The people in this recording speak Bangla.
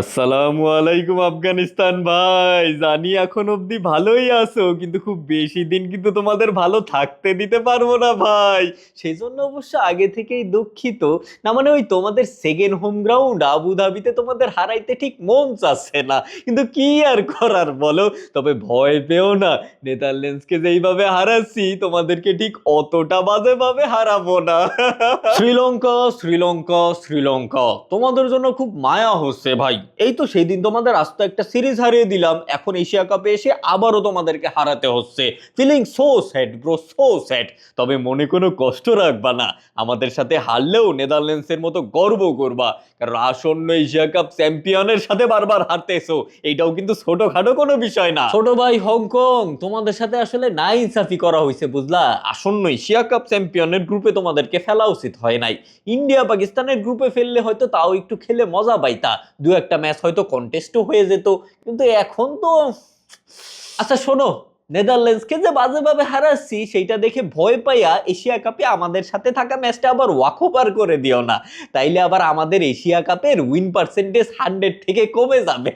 আসসালামু আলাইকুম, আফগানিস্তান ভাই। জানি এখন অবধি ভালোই আছো, কিন্তু খুব বেশি দিন কিন্তু তোমাদের ভালো থাকতে দিতে পারব না ভাই। সেই জন্য অবশ্য আগে থেকেই দুঃখিত। না মানে ওই তোমাদের সেকেন্ড হোম গ্রাউন্ড আবুধাবিতে তোমাদের হারাইতে ঠিক মন চাচ্ছে না। কিন্তু কি আর করার বলো? তবে ভয় পেও না। নেদারল্যান্ডসকে যেইভাবে হারাচ্ছি, তোমাদেরকে ঠিক অতটা বাজেভাবে হারাবো না। শ্রীলঙ্কা শ্রীলঙ্কা শ্রীলঙ্কা। তোমাদের জন্য খুব মায়া হচ্ছে ভাই। এই তো সেই দিন তোমাদের আস্ত একটা সিরিজ হারিয়ে দিলাম। এখন এশিয়া কাপে এসে আবারও তোমাদেরকে হারাতে হচ্ছে। Feeling so sad bro so sad তবে মনে কোনো কষ্ট রাখবা না। আমাদের সাথে হারলেও নেদারল্যান্ডসের মতো গর্ব করবা। কারণ আসন্ন এশিয়া কাপ চ্যাম্পিয়নের সাথে বারবার হারতেছো। এইটাও কিন্তু ছোটখাটো কোনো বিষয় না। ছোট ভাই হংকং তোমাদের সাথে আসলে না ইনসাফি করা হয়েছে বুঝলা? আসন্ন এশিয়া কাপ চ্যাম্পিয়নের গ্রুপে তোমাদেরকে ফেলা উচিত হয় নাই। ইন্ডিয়া পাকিস্তানের গ্রুপে ফেললে হয়তো তাও একটু খেলে মজা পাইতা। দু একটা ম্যাচ হয়তো কন্টেস্টও হয়ে যেত। কিন্তু এখন তো আচ্ছা শোনো, নেদারল্যান্ডসকে যে বাজেভাবে হারাচ্ছি, সেইটা দেখে ভয় পাইয়া এশিয়া কাপে আমাদের সাথে থাকা ম্যাচটা আবার ওয়াকওভার করে দিও না। তাইলে আবার আমাদের এশিয়া কাপের উইন পার্সেন্টেজ হান্ড্রেড থেকে কমে যাবে।